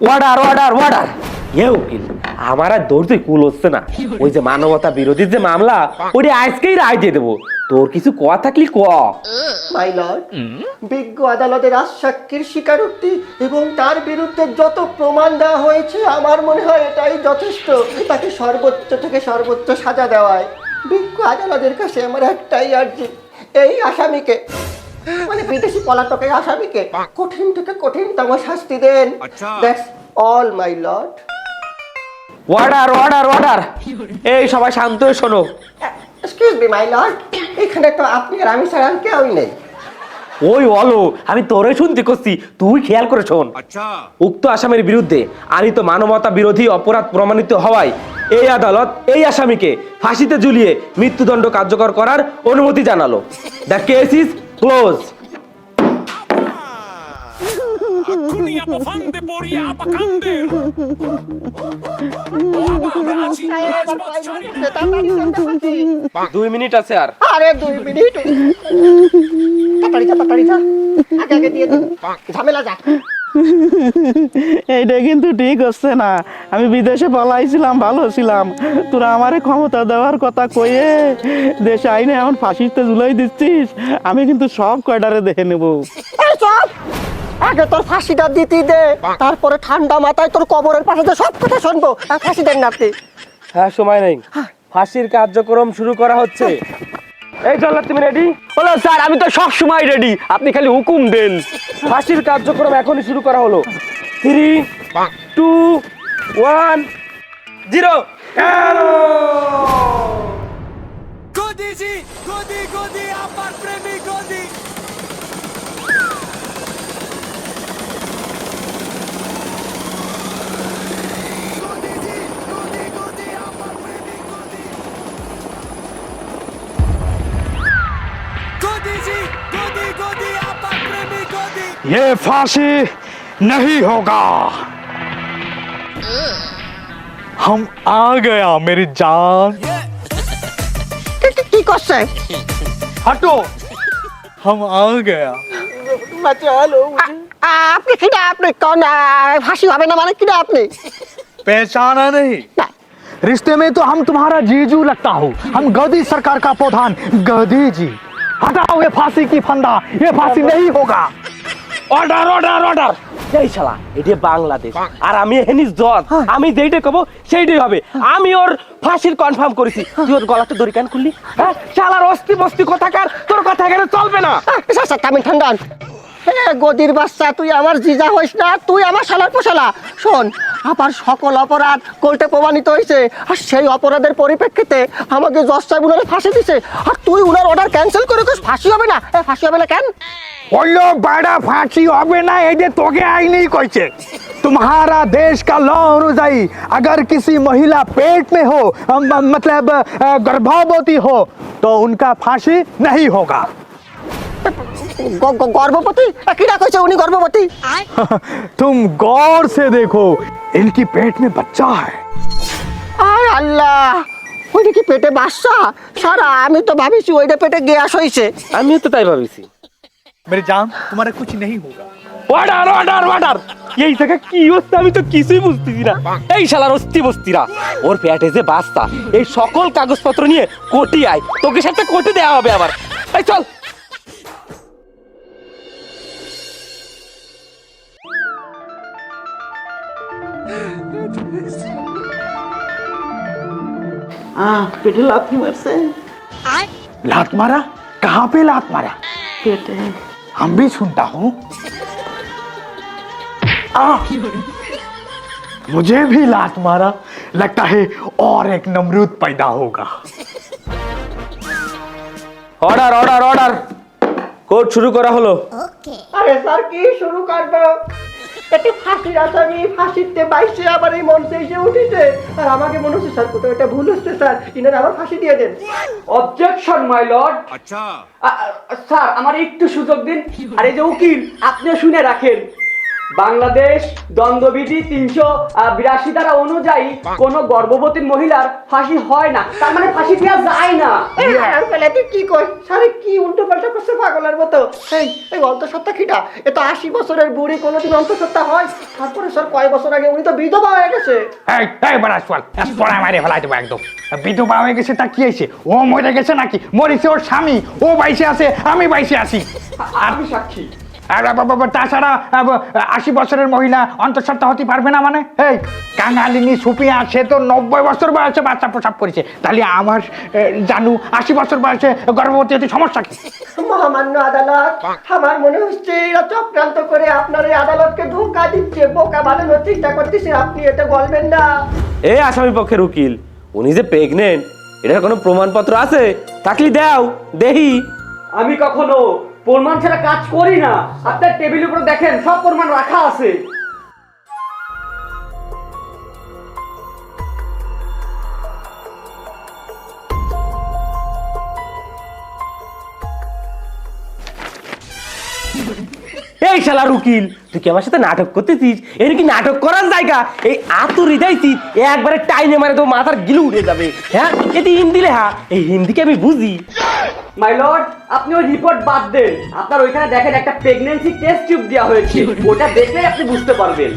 Order order order এ উকিল, আমার আর দৌড়তে কুল হচ্ছে না। ওই যে মানবতা বিরোধী যে মামলা ওটি আজকেই রায় দিয়ে দেবো। তোর কিছু কোয়া থাকলি ক। মাই লর্ড বিজ্ঞ আদালতের আশ্বাক্যের স্বীকারোক্তি এবং তার বিরুদ্ধে যত প্রমাণ দেওয়া হয়েছে, আমার মনে হয় এটাই যথেষ্ট। তাকে সর্বোচ্চ থেকে সর্বোচ্চ সাজা দেওয়ায়। বিজ্ঞ আদালতের কাছে আমার একটাই আর্জি, এই আসামিকে। মানে বিদেশি পলাতকের আসামিকে কঠিন থেকে কঠিনতম শাস্তি দেন। That's all my lord order order order এই সবাই শান্ত হয়ে শোনো। এক্সকিউজ মি মাই লর্ড এখানে তো আপনি আর আমি ছাড়া আর কেউই নেই। ওই অলো আমি তোরে শুনতে করছি তুই খেয়াল করে শোন। উক্ত আসামির বিরুদ্ধে আনিত মানবতা বিরোধী অপরাধ প্রমাণিত হওয়ায় এই আদালত এই আসামিকে ফাঁসিতে ঝুলিয়ে মৃত্যুদণ্ড কার্যকর করার অনুমতি জানালো। The case is close. apakande. দুই মিনিট আছে আর। আরে দুই মিনিট। তাড়াতাড়ি যা তাড়াতাড়ি যা আগে আগে দিয়ে ঝামেলা যা। এইটা কিন্তু ঠিক হচ্ছে না। আমি বিদেশে পলাইছিলাম ভালো ছিলাম। তোরা আমারে ক্ষমতা দেওয়ার কথা কয়ে দেশে আইনে এমন ফাঁসিতে ঝুলাই দিচ্ছিস আমি কিন্তু সব কয়টারে দেখে নেব। আগে তোর ফাঁসিটা দিতে দে তারপরে ঠান্ডা মাথায় তোর কবরের পাশে সব কথা শুনব। আর ফাঁসি দেন না আপনি। হ্যাঁ সময় নেই। ফাঁসির কার্যক্রম শুরু করা হচ্ছে। এই জল্লাদ তুমি রেডি হলো স্যার আমি তো সব সময় রেডি আপনি খালি হুকুম দেন। ফাঁসির কার্যক্রম এখনই শুরু করা হলো। থ্রি টু ওয়ান জিরো গদি apar premi, godi. Godici, ये फांसी नहीं होगा हम आ गया मेरी जान কি- কি- কি করছে हटो हम आ गया আ- আপনি কিনা আপনি কোন আ, ফাঁসি হবে না মানে কিনা আপনি पहचाना नहीं না रिश्ते में तो हम तुम्हारा जीजू लगता हूँ हम गदी सरकार का प्रधान गदी जी हटाओ ये फांसी की फंदा ये फांसी नहीं होगा অর্ডার অর্ডার অর্ডার এই শালা এটা বাংলাদেশ। আর আমি হেনিস জজ আমি যেইটা কব সেইটাই হবে। আমি ওর ফাঁসির কনফার্ম করেছি। তুই ওর গলাতে দড়ি কেন খুললি? হ্যাঁ? শালার অস্তি বস্তি কোথাকার তোর কথা এখানে চলবে না। আচ্ছা কামিন ঠান্ডান হে গদির বাচ্চা তুই আমার জিজা হইস না তুই আমার শালার পোশালা শোন আবার সকল অপরাধ কোর্টে প্রমাণিত হয়েছে আর সেই অপরাধের পরিপ্রেক্ষিতে আমাকে জজ সাহেব উনারে ফাঁসি দিছে আর তুই উনার অর্ডার ক্যান্সেল করে কইস ফাঁসি হবে না এ ফাঁসি হবে না কেন बोलो बड़ा फांसी होबे ना ये जे तोगे आई नहीं कोई तुम्हारा देश का लॉ अनुजाई अगर किसी महिला पेट में हो अम, मतलब अ, गर्भवती हो तो उनका फांसी नहीं होगा গ- গ- গর্ভবতী এ, কিরা কইছে উনি গর্ভবতী तुम गौर से देखो इनकी पेट में बच्चा है আয় আল্লাহ ওইটা কি পেটে বাচ্চা সারা আমি তো ভাবিছি ওইটা পেটে গ্যাস হইছে আমিও তো তাই ভাবিছি मेरी जान तुम्हारा कुछ नहीं होगा অর্ডার অর্ডার অর্ডার এই জায়গা কি হচ্ছে আমি তো কিছুই বুঝতেছি না এই শালার অস্তি বস্তিরা ওর পেটে যে বাস্তা এই সকল কাগজপত্র নিয়ে কোটি আয় তোকে সাথে কোটি দেওয়া হবে আবার এই চল আহ পেটে লাথি মারছে लात मारा कहाँ पे लात मारा পেটে हम भी सुनता हूँ आ, मुझे भी लात मारा लगता है और एक नमरूद पैदा होगा অর্ডার অর্ডার অর্ডার কোর্ট শুরু করা হলো আরে স্যার কি শুরু করবো এটা ফাঁসির আসামি ফাঁসিতে বাইশে আবার এই মঞ্চে এসে উঠেছে। আর আমাকে মনে হচ্ছে স্যার কোথাও এটা ভুল হচ্ছে স্যার। ইনার আবার ফাঁসি দিয়ে দেন। অবজেকশন মাই লর্ড স্যার আমার একটু সুযোগ দিন। আর এই যে উকিল আপনিও শুনে রাখেন। বাংলাদেশ দ্বন্দ্ববিধি তিনশো বিরাশি দ্বারা অনুযায়ী কোন গর্ভবতী মহিলার ফাঁসি হয় না। তার মানে ফাঁসি দেওয়া যায় না। তুই কি কই? সারে কি উল্টো পাল্টা করছে পাগলের মতো? এই এই অন্তঃসত্ত্বা খিটা এ তো আশি বছরের বুড়ি কোনোদিন অন্তঃসত্ত্বা হয়। তারপরে স্যার কয় বছর আগে উনি তো বিধবা হয়ে গেছে? এই এই বড় পড়া মারে ফেলাই দেবো একদম। বিধবা হয়ে গেছে তা কি হয়েছে? ও মরে গেছে নাকি? মরেছে ওর স্বামী ও বাইসে আছে আমি বাইসে আছি। আমি সাক্ষী। আর বাবা তাছাড়া আশি বছরের মহিলা অন্তঃসত্ত্বা হতে পারবে না মানে? এই কাঙালিনী সুপিয়া সে তো নব্বই বছর বয়সে বাচ্চা প্রসাব করেছে। তাহলে আমার জানু আশি বছর বয়সে গর্ভবতী হতে সমস্যা কি? মহামান্য আদালত আমার মনে হচ্ছে এরা চক্রান্ত করে আপনার এই আদালতকে ধোকা দিচ্ছে। বোকা বানানোর চেষ্টা করতেছে আপনি এটা বলবেন না। এই আসামি পক্ষের উকিল উনি যে প্রেগনেন্ট এটার কোনো প্রমাণপত্র আছে? থাকলি দাও দেহি। আমি কখনো প্রমাণ ছাড়া কাজ করি না। আপনার টেবিলের উপর দেখেন সব প্রমাণ রাখা আছে। এই শালার উকিল তুই কি আমার সাথে নাটক করতেছিস? এর কি নাটক করার জায়গা? এই আতু হৃদয়ছি একবারে টাইনে মারে তো মাথার গিলু উড়ে যাবে। হ্যাঁ? এটি হিন্দি লেখা এই হিন্দিকে আমি বুঝি। মাই লর্ড আপনি ওই রিপোর্ট বাদ দেন। আপনার ওইখানে দেখেন একটা প্রেগন্যান্সি টেস্ট টিউব দেওয়া হয়েছে। ওটা দেখলেই আপনি বুঝতে পারবেন।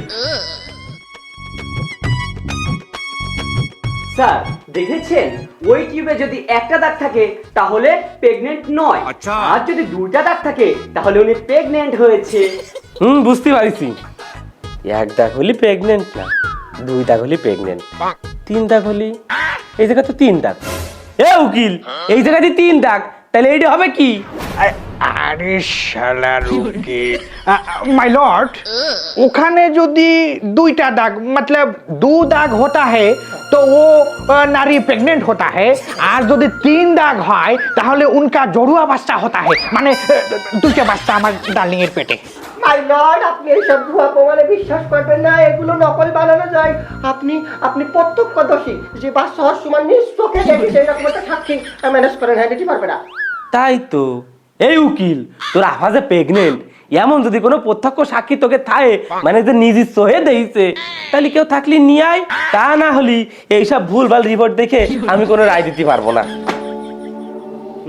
স্যার দেখেছেন? ওই টিউবে যদি একটা দাগ থাকে তাহলে প্রেগনেন্ট নয়। আর যদি দুটা দাগ থাকে তাহলে উনি প্রেগনেন্ট হয়েছে। হুম বুঝতে পারিছি। এক দাগ হলি প্রেগনেন্ট না দুই দাগ হলি প্রেগনেন্ট তিন দাগ হলি এই জায়গা তো তিন দাগ। এ উকিল এই জায়গাতে তিন দাগ তাহলে এইটা হবে কি? আরে শালার উকিল মাই লর্ড ওখানে যদি দুইটা দাগ मतलब दो दाग होता है तो वो अ, नारी प्रेग्नेंट होता है আর যদি তিন দাগ হয় তাহলে উনকা জড়ুয়া বাচ্চা হতা है মানে আহ, দুইটা বাচ্চা আমার ডার্লিং এর পেটে মাই লর্ড আপনি এইসব ভুয়া প্রমাণে বিশ্বাস করবেন না এগুলো নকল বানানো যায় আপনি আপনি প্রত্যক্ষদর্শী যে বাচ্চা হওয়ার সময় নিজ চোখে দেখেছে এরকম একটা সাক্ষী ম্যানেজ করেন হ্যাঁ দিতে পারবে না তাই তো এই উকিল তোর আফাজে প্রেগনেন্ট এমন যদি কোনো প্রত্যক্ষ সাক্ষী তোকে থায়ে মানে যে নিজের সহে দেইছে তাহলে কেউ থাকলি নিয়ে আয়। তা না হলি এইসব ভুলভাল রিপোর্ট দেখে আমি কোনো রায় দিতে পারব না।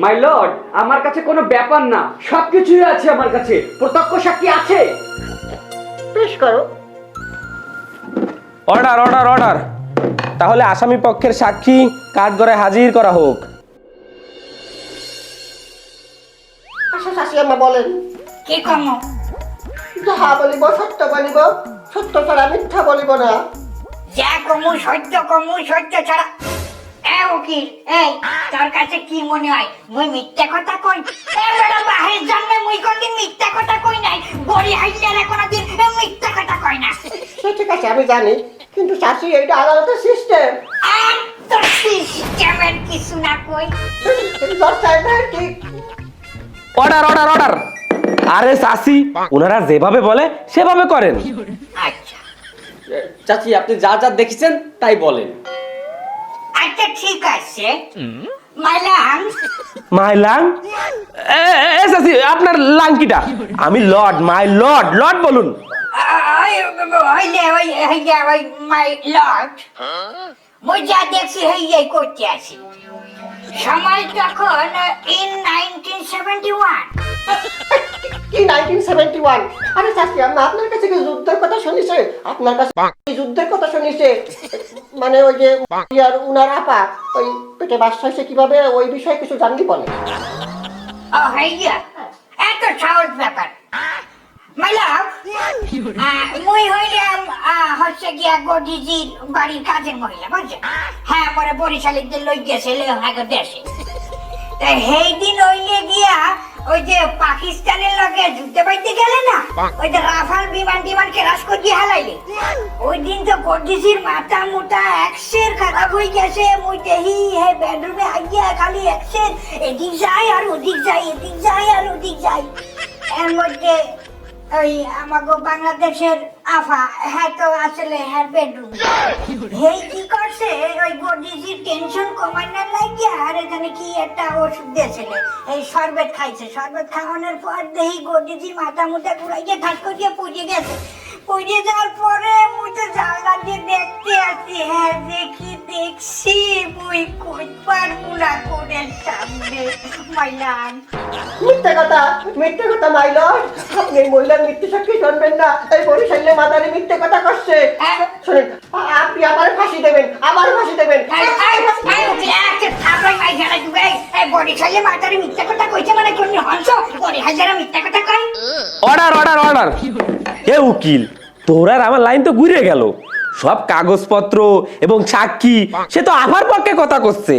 মাই লর্ড আমার কাছে কোনো ব্যাপার না। সবকিছুই আছে আমার কাছে। প্রত্যক্ষ সাক্ষী আছে। পেশ করো। অর্ডার অর্ডার অর্ডার তাহলে আসামি পক্ষের সাক্ষী কাঠগড়ায় হাজির করা হোক। শাশি বলেন? কি কমো? যাহা বলিব সত্য বলিব সত্য ছাড়া মিথ্যা বলিব না। যা কমু সত্য কমু সত্য ছাড়া। এ উকিল এই তোর কাছে কি মনে হয়? মুই মিথ্যা কথা কই? এ বেটা বাহির জন্মে মুই কোনদিন মিথ্যা কথা কই নাই। বড়ি হাইয়ারে কোনদিন মিথ্যা কথা কই না। সে ঠিক আছে আমি জানি কিন্তু শাশি এইটা আদালতের সিস্টেম আর তোর সিস্টেমের কিছু না কই। কি অর্ডার অর্ডার অর্ডার আরে চাষি ওনারা যেভাবে বলে সেভাবে করেন। আচ্ছা। চাচি আপনি যা যা দেখেছেন তাই বলেন। আচ্ছা ঠিক আছে। মাইলাম মাই লাং এ, চাচি আপনার লাংকিটা আমি লর্ড মাই লর্ড লর্ড বলুন। মাই লর্ড মুই যা দেখছি হইয়াই করতে আসি। সময় তখন ইন নাইনটিন সেভেন্টি ওয়ান কি নাইনটিন সেভেন্টি ওয়ান আরে শাশি আম্মা আপনার কাছে কি যুদ্ধের কথা শুনিছে? আপনার কাছে কি যুদ্ধের কথা শুনিছে? মানে ওই যে ইয়ার উনার আপা ওই পেটে বাচ্চা হয়েছে কীভাবে? ওই বিষয়ে কিছু জানলি বলে। ও হইয়া এত সহজ ব্যাপার। মাইলাম মুই হইলাম হচ্ছে গিয়া গডিজির বাড়ির কাজের মহিলা বুঝছেন? হ্যাঁ পরে বরিশালীদের লই গেছিল আগে দেশে। তা সেই দিন হইলে গিয়া ওই যে পাকিস্তানের লগে যুদ্ধে বাইতে গেলে না ওই যে রাফাল বিমান টিমান ক্রাশ করে দিয়ে হালাইলে। ওই দিন তো গডিজির মাথা মোটা একশের খারাপ হয়ে গেছে মুই দেহি হে বেডরুমে আইয়া খালি একশের এদিক যায় আর ওদিক যায় এদিক যায় আর ওদিক যায় এর মধ্যে ওই বাংলাদেশের আফা হ্যাঁ আসলে হ্যাঁ বেডরুম। হেই, কি করছে? ওই বডিজির টেনশন কমানোর লাগিয়া, আর এখানে কি একটা ওষুধ দিয়েছিল। এই শরবত খাইছে। শরবত খাওয়ানোর পর দেখি গডিজির মাথা মুটা ঘুরাইয়ে ঠাস করিয়ে পুজে গেছে। পড়ে যাওয়ার পরে মুই তো জানলা দিয়ে দেখতে আসি। হ্যাঁ দেখি দেখছি মুই কই পারব না সামনে? মাইলাম মিথ্যে কথা মিথ্যে কথা মাই আপনি মহিলার মিথ্যে সাক্ষী শুনবেন না। এই বরিশালে মাদারে মিথ্যে কথা করছে শুনেন আপনি আমার ফাঁসি দেবেন আমার ফাঁসি দেবেন। বরিশালে মাতারে মিথ্যা কথা কইছে মানে কোন হংস বরিশালে মিথ্যা কথা কয়। অর্ডার অর্ডার উকিল? তোর আর আমার লাইন তো ঘুরে গেল। সব কাগজপত্র এবং সাক্ষী সে তো আমার পক্ষে কথা করছে।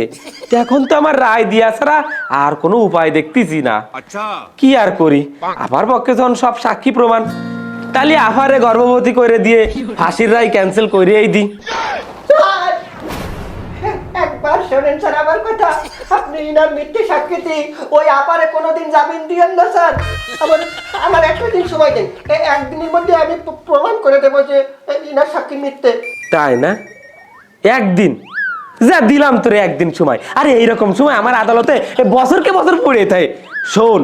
এখন তো আমার রায় দিয়া ছাড়া আর কোনো উপায় দেখতেছি না। কি আর করি? আমার পক্ষে যখন সব সাক্ষী প্রমাণ তাহলে আফারে গর্ভবতী করে দিয়ে ফাঁসির রায় ক্যান্সেল করিয়েই দি স্যার, একবার শোনেন স্যার, আমার কথা। আপনি ইনার সাক্ষীতি ওই আপারে জামিন দিয়েন না, স্যার। আমার আমার একটা দিন সময় দিন। এই একদিনের মধ্যে আমি প্রমাণ করে দেবো যে ইনার সাক্ষী তাই না? একদিন? যা দিলাম তোরে একদিন সময়। আরে, এইরকম সময় আমার আদালতে বছরকে বছর পড়ে থাকে। শোন,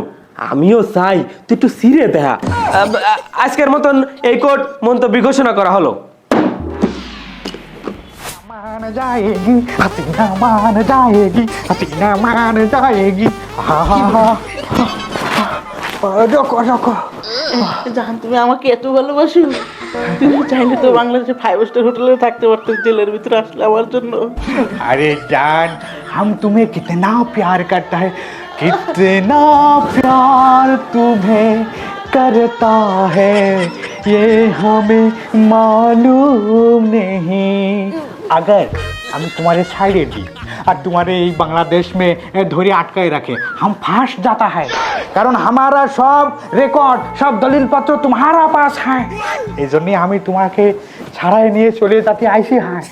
আমিও চাই তুই একটু সিরে দেখা। আজকের মতন এই কোর্ট মন্তব্য ঘোষণা করা হলো। मान जाएगी हसीना मान जाएगी हसीना मान जाएगी हा हा हा রকো রকো জান তুমি আমাকে এত ভালোবাসো তুমি চাইলে তো বাংলাদেশে ফাইভ স্টার হোটেলে থাকতে পারতো জেলের ভিতরে আসলে আমার জন্য अरे जान हम तुम्हें कितना प्यार करता है कितना प्यार तुम्हें करता है ये हमें मालूम नहीं अगर हम तुम्हारे साइड दी और तुम्हारे এই বাংলাদেশ में ধরে আটকায় রাখে हम फांस जाता है কারণ हमारा সব রেকর্ড সব দলিলপত্র तुम्हारा पास है এই জন্যে আমি তোমাকে ছাড়াই নিয়ে চলে যেতে আইসি হ্যাঁ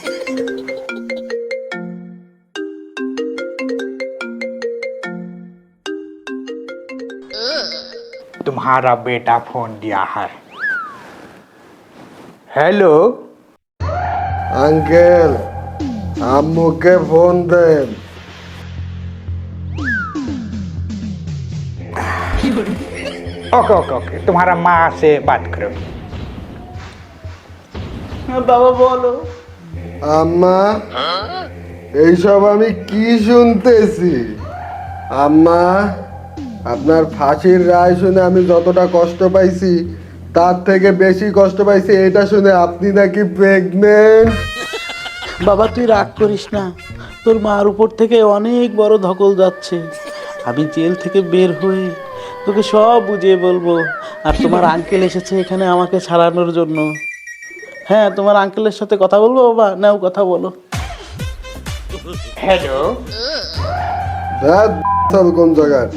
तुम्हारा बेटा फोन दिया है हेलो আঙ্কেল আম্মুকে ফোন দেন ओके ओके ओके तुम्हारा माँ से बात करो বাবা বলো আম্মা এইসব আমি কি শুনতেছি আম্মা আপনার ফাঁসির রায় শুনে আমি যতটা কষ্ট পাইছি তার থেকে বেশি কষ্ট পাইছি এটা শুনে আপনি নাকি প্রেগনেন্ট বাবা তুই রাগ করিস না। তোর মার উপর থেকে অনেক বড় ধকল যাচ্ছে। আমি জেল থেকে বের হয়ে তোকে সব বুঝিয়ে বলব। আর তোমার আঙ্কেল এসেছে এখানে আমাকে ছাড়ানোর জন্য। হ্যাঁ তোমার আঙ্কেলের সাথে কথা বলব বাবা? নাও কথা বলো। হ্যালো কোন জায়গায়।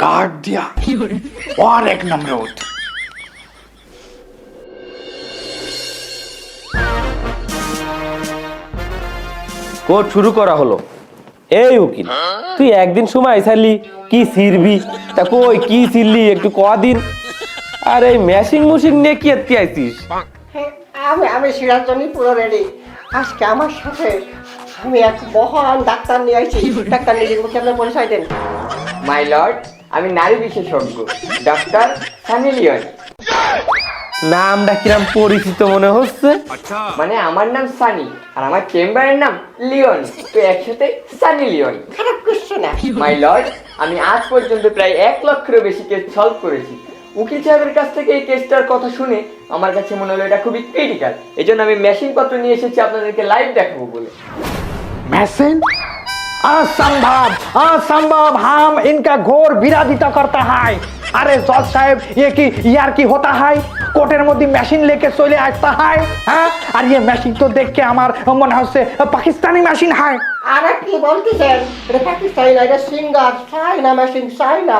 काट दिया और एक नमरूद কোর্ট শুরু করা হলো এই উকিল তুই একদিন সময় ছাড়লি কি ছিড়বি তা কই কি ছিড়লি একটু কদিন আর এই ম্যাশিং মুশিং নিয়ে কি এত্তি আইছিস হ্যাঁ, আমি আমি সিরাজ জন্যই পুরো রেডি আজকে আমার সাথে আমি এক মহান ডাক্তার নিয়ে আইছি ডাক্তার নিজের মুখে আপনার পরিচয় দেন মাই লর্ড আমি নারী বিশেষজ্ঞ ডাক্তার সানি লিওন নামটা কিরাম পরিচিত মনে হচ্ছে? আচ্ছা। মানে আমার নাম সানি আর আমার চেম্বারের নাম লিওন। তো একসাথে সানি লিওন। খারাপ করছ না। মাই লর্ড আমি আজ পর্যন্ত প্রায় এক লক্ষেরও বেশি কেস সলভ করেছি। উকিল সাহেবের কাছ থেকে এই কেসটার কথা শুনে আমার কাছে মনে হলো এটা খুবই ক্রিটিক্যাল এই জন্য আমি মেশিনপত্র নিয়ে এসেছি আপনাদেরকে লাইভ দেখাবো বলে। মেশিন असंभव असंभव हम इनका घोर विरोधिता करता है अरे जज साहब ये की यार की होता है কোর্টের মধ্যে মেশিন লেকে চলে আসতে হয় হ্যাঁ আর ये মেশিন তো দেখে আমার মনে হচ্ছে পাকিস্তানি মেশিন হয় আর কি বলতেছেন এটা পাকিস্তানি না এটা Singer China machine China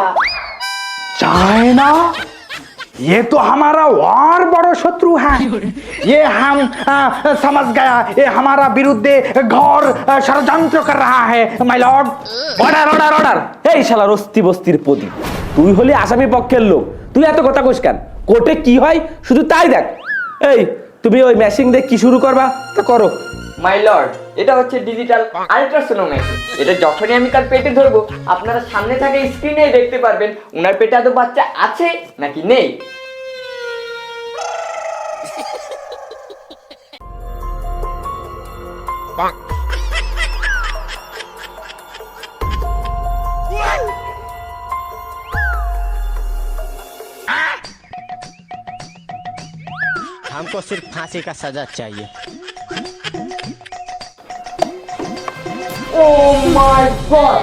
China ये तो हमारा और बड़ा शत्रु है ये हम आ, समझ गया ये हमारा विरुद्धे घोर आ, षड्यंत्र कर रहा है my lord order order order এই শালা রস্তি বস্তির প্রতি তুই হলি আসামি পক্ষের লোক তুই এত কথা কইস কেন কোর্টে কি হয় শুধু তাই দেখ এই তুমি ওই ম্যাশিং দিয়ে কি শুরু করবা তা করো মাই লর্ড এটা হচ্ছে ডিজিটাল আলট্রাসোনোমেট্রি এটা যখনই আমি তার পেটে ধরবো আপনারা সামনে থাকা স্ক্রিনে দেখতে পারবেন উনার পেটে আদৌ বাচ্চা আছে নাকি নেই हमको सिर्फ फांसी का सजा चाहिए ও মাই গড।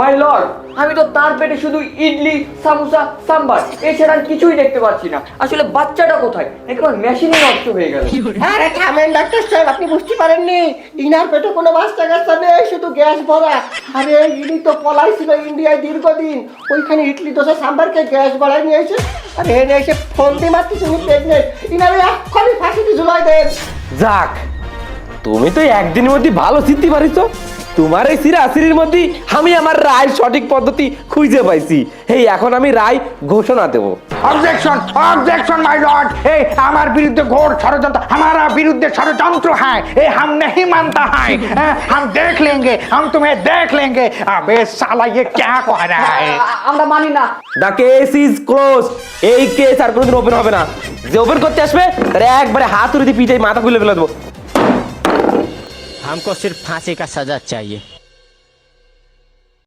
মাই লর্ড আমি তো তার পেটে শুধু ইডলি সামোসা সাম্বার এছাড়া আর কিছুই দেখতে পাচ্ছি না। আসলে বাচ্চাটা কোথায়? একবার মেশিনে নষ্ট হয়ে গেল। আরে থামেন ডাক্তার সাহেব আপনি বুঝতে পারেননি ইনার পেটে কোনো বাচ্চা কাচ্চা নেই শুধু গ্যাস ভরা। আরে ইনি তো পলাইছিল ইন্ডিয়ায় দীর্ঘদিন। ওইখানে ইডলি দোসা সাম্বারকে গ্যাস ভরায় নিয়ে এসে আরে এনে এসে ফোন দিয়ে মারতে তুমি প্রেগনেন্ট ইনারে এক্ষুনি ফাঁসিতে ঝুলাই দেন। যাক তুমি তো একদিনের মধ্যে ভালো শিখতে পারিস তোমার এই সিরা সিরির মধ্যে আমি আমার রায় সঠিক পদ্ধতি খুঁজে পাইছি। এই এখন আমি রায় ঘোষণা দেব। অবজেকশন অবজেকশন মাই লর্ড এই আমার বিরুদ্ধে ঘোর ষড়যন্ত্র আমার বিরুদ্ধে ষড়যন্ত্র হ্যাঁ। এই হাম নেহি মানতা হ্যাঁ। হাম দেখ লেঙ্গে হাম তুমি দেখ লেঙ্গে। আবে শালা ইয়ে ক্যা কহ রহা হ্যায় আমরা মানি না। দা কেস ইজ ক্লোজ এই কেস আর কোনোদিন ওপেন হবে না। যে ওপেন করতে আসবে তার একবারে হাত উড়ে দিয়ে পিঠে মাথা খুলে ফেলে দেবো। हमको सिर्फ़ फांसी का सजा चाहिए।